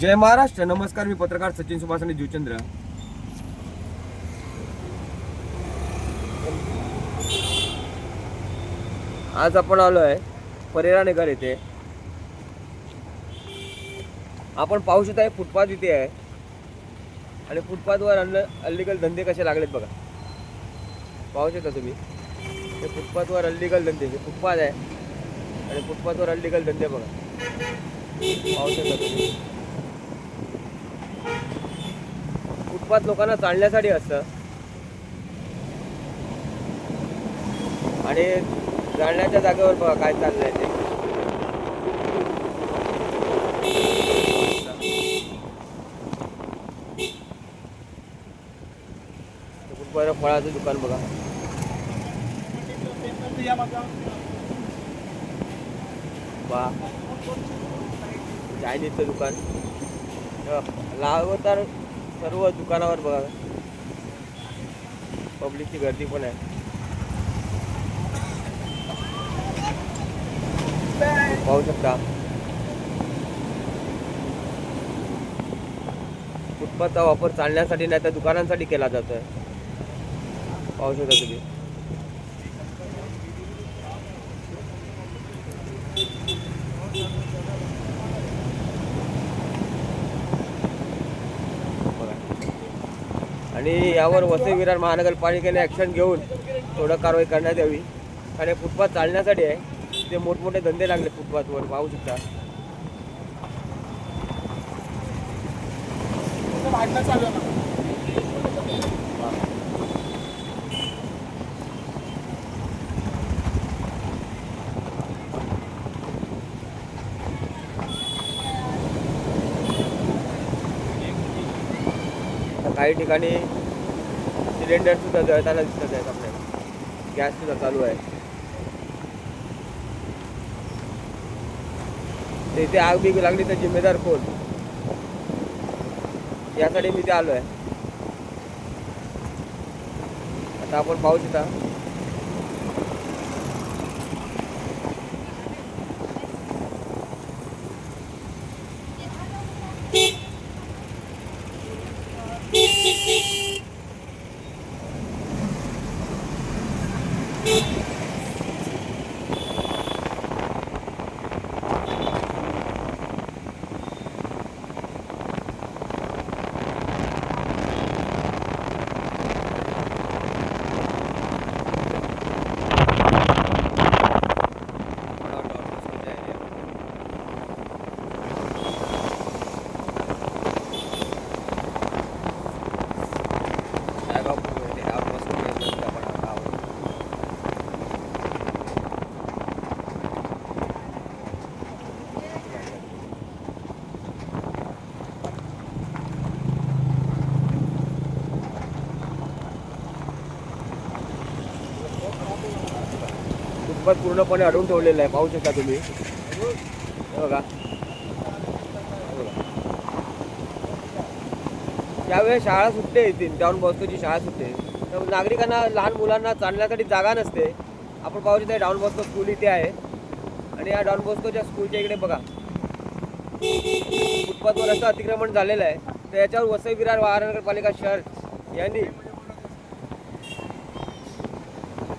जय महाराष्ट्र नमस्कार मी पत्रकार सचिन सुभाष आणि जीवचंद्र. आज आपण आलो आहे परेरा नगर येथे आपण पाहू शकता हे फुटपाथ इथे आहे. आणि फुटपाथवर अल्ल अल्लिगल धंदे कसे लागलेत बघा. पाहू शकता तुम्ही. हे फुटपाथवर अल्लिगल धंदे हे फुटपाथ आहे. आणि फुटपाथवर अल्लिगल धंदे बघा. पाहू शकता तुम्ही. फुटपाथ लोकांना चालण्यासाठी असतं. आणि जाळण्याच्या जागेवर बघा काय चाललंय ते. बरं फळाचं दुकान बघा. वा. चायनीजचं दुकान. लाव तर सर्व दुकानावर बघा. पब्लिकची गर्दी पण आहे. पाहू शकता. फुटपाथचा वापर चालण्यासाठी नाही तर दुकानांसाठी केला जातोय. पाहू शकता तुम्ही. आणि यावर वसई विरार महानगरपालिकेने ॲक्शन घेऊन थोडं कारवाई करण्यात यावी. आणि फुटपाथ चालण्यासाठी आहे. ते मोठमोठे धंदे लागले फुटपाथवर पाहू शकता. काही ठिकाणी सिलेंडर सुद्धा जळताना दिसत आहेत आपल्याला. गॅस सुद्धा चालू आहे. इथे आग बिग लागली तर जिम्मेदार कोण? यासाठी मी ते आलो आहे आता आपण पाहू शकता. फुटपाथ पूर्णपणे अडवून ठेवलेलं आहे. पाहू शकता तुम्ही. बघा. हे त्यावेळेस शाळा सुटते येतील. डाऊन बॉस्कोची शाळा सुटते तर नागरिकांना लहान मुलांना चालण्यासाठी जागा नसते. आपण पाहू शकतो डाऊन बॉस्को स्कूल इथे आहे. आणि या डाऊन बॉस्कोच्या स्कूलच्या इकडे बघा. फुटपाथवर असं अतिक्रमण झालेलं आहे. तर याच्यावर वसई विरार महानगरपालिका शहर यांनी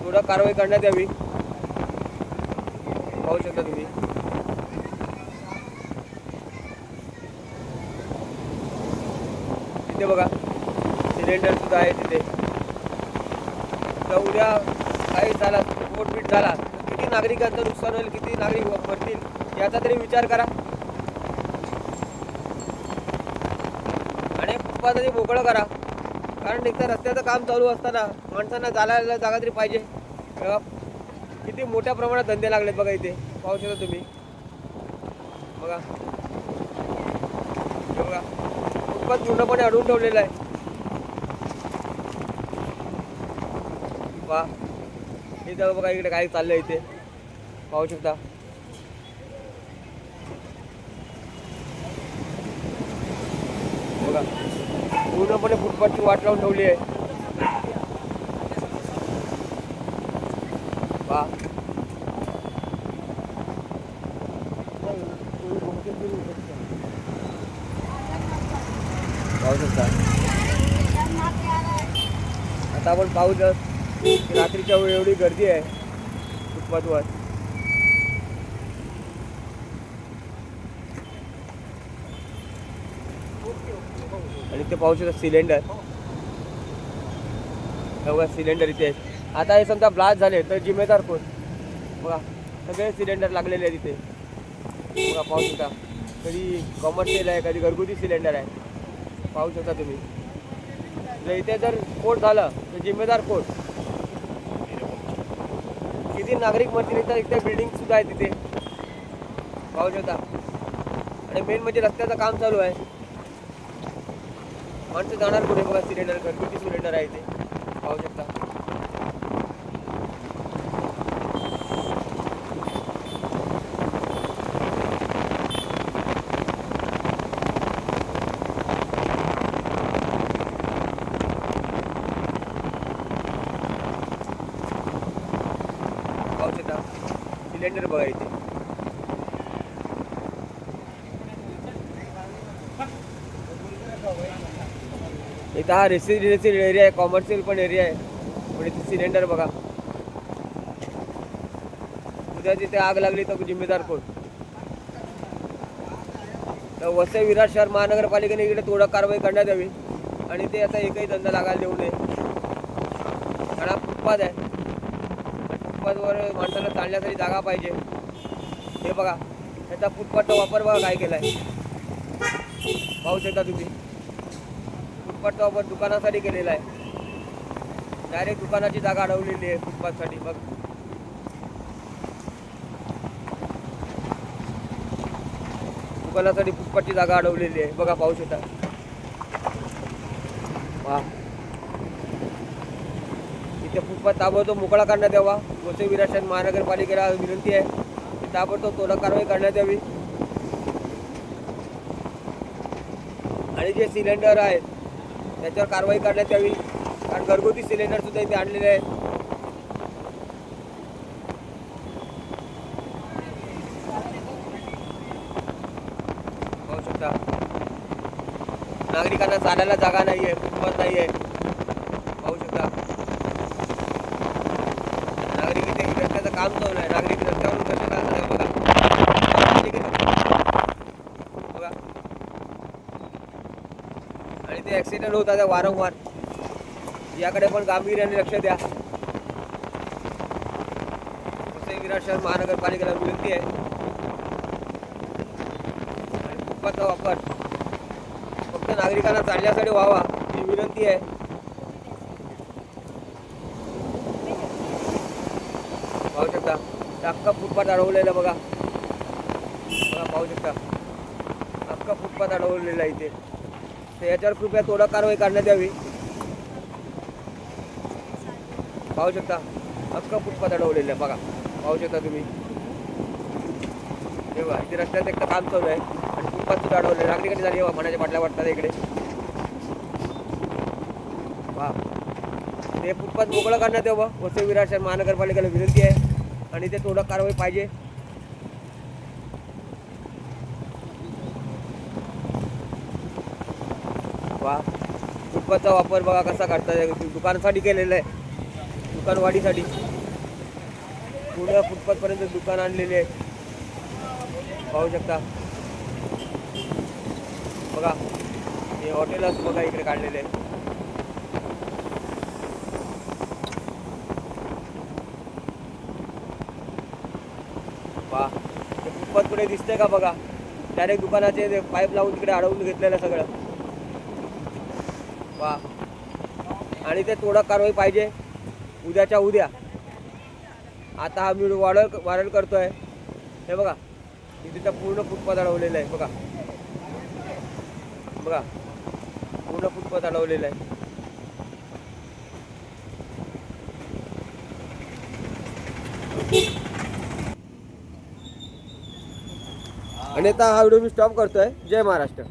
थोडं कारवाई करण्यात यावी. पाहू शकता तुम्ही. तिथे बघा सिलेंडर सुद्धा आहे तिथे. तर उद्या काही झाला स्फोटपीट झाला तर किती नागरिकांचं नुकसान होईल किती नागरिक मरतील याचा तरी विचार करा. आणि पप्पा तरी मोकळं करा. कारण एक तर रस्त्याचं काम चालू असताना माणसांना जायला जागा तरी पाहिजे. किती मोठ्या प्रमाणात धंदे लागलेत बघा इथे. पाहू शकता तुम्ही. बघा. बघा. खूपच पूर्णपणे अडवून ठेवलेलं आहे. वा इथं बघा इकडे काय चाललंय इथे. पाहू शकता. बघा. पूर्णपणे फुटपाथची वाट लावून ठेवली आहे. वा पाहू शकता आता आपण पाहू रात्रीच्या वेळी एवढी गर्दी आहे फुटपाथवर आणि ते पाहू शकता सिलेंडर. एवढा सिलेंडर इथे आहेत. आता हे समजा ब्लास्ट झाले तर जिम्मेदार कोण? बघा सगळे सिलेंडर लागलेले आहेत इथे. बघा पाहू शकता. कधी कमर्शियल आहे कधी घरगुती सिलेंडर आहे. पाहू शकता तुम्ही. जर इथे जर कोट झाला तर जिम्मेदार कोट. किती नागरिक मर्जी इथं इथे बिल्डिंग सुद्धा आहे तिथे. पाहू शकता. आणि मेन म्हणजे रस्त्याचं काम चालू आहे. माणसं जाणार कुठे बघा सिलेंडर घरगुती सिलेंडर आहे इथे. पाहू शकता. आता सिलेंडर बघा इथे इथं हा रेसिडेन्शियल एरिया आहे कॉमर्शियल पण एरिया आहे. पण इथे सिलेंडर बघा. उद्या तिथे आग लागली तर जिम्मेदार कोण? तर वसई विराट शहर महानगरपालिकेने इकडे थोडं कारवाई करण्यात यावी. आणि ते आता एकही धंदा लागायला देऊ नये कारण हा फुटपाथ आहे फुटपाथवर माणसाला चालण्यासाठी जागा पाहिजे. हे बघा त्याचा फुटपाथचा वापर बघा काय केला आहे पाहू शकता तुम्ही. फुटपाथचा वापर दुकानासाठी केलेला आहे. डायरेक्ट दुकानाची जागा अडवलेली आहे फुटपाथसाठी बघ. दुकानासाठी फुटपाथची जागा अडवलेली आहे. बघा पाहू शकता. वा फुटपाथ ताबडतोब मोकळा करण्यात यावा वसई विराशन महानगरपालिकेला विनंती आहे की ताबडतोब तोडा कारवाई करण्यात यावी आणि जे सिलेंडर आहेत त्याच्यावर कारवाई करण्यात यावी कारण घरगुती सिलेंडर सुद्धा इथे आणलेले आहेत पाहू शकता नागरिकांना चालायला जागा नाही आहे फुटपाथ नाही आहे पाहू शकता नागरिक इथे काम चालू आहे नागरिक रस्त्यावरून कसे चालतात बघा. बघा. आणि ते ॲक्सिडेंट होतात आहे वारंवार. याकडे पण गांभीर्याने लक्ष द्या. तसे विराट शहर महानगरपालिकेला विनंती आहे. आणि फुटपाथचा वापर. फक्त नागरिकांना चालण्यासाठी व्हावा ही विनंती आहे पाहू शकता अख्खा फुटपाथ अडवलेला बघा. बघा पाहू शकता. अख्खा फुटपाथ अडवलेला आहे इथे. तर याच्यावर कृपया थोडा कारवाई करण्यात यावी. पाहू शकता. अख्खा फुटपाथ अडवलेला बघा पाहू शकता तुम्ही. हे इथे रस्त्यात एक तर काम चालू आहे. आणि फुटपाथ सुद्धा अडवले नागरिकांनी झाली बघा मनाच्या बाटल्या वाटतात इकडे. वा ते फुटपाथ मोकळं करण्यात यावं. वसई विराट महानगरपालिकेला विनंती आहे. आणि ते थोडं कारवाई पाहिजे. वा फुटपाथचा वापर बघा कसा करतात. दुकानासाठी केलेला आहे. दुकानवाढीसाठी पूर्ण फुटपाथपर्यंत दुकान आणलेले आहे. पाहू शकता. बघा हे हॉटेलच बघा इकडे काढलेले आहे. हा ते फुटपाथ कुठे दिसतंय का बघा? डायरेक्ट दुकानाचे ते पाईप लावून तिकडे अडवून घेतलेलं सगळं. वा. आणि ते थोडं कारवाई पाहिजे. उद्याच्या उद्या. आता हा मी वाढ वाढल करतोय. हे बघा. इथे तर पूर्ण फुटपाथ अडवलेलं आहे. बघा. बघा. पूर्ण फुटपाथ अडवलेलं आहे. आणि आता हा व्हिडिओ मी स्टॉप करतोय. जय महाराष्ट्र.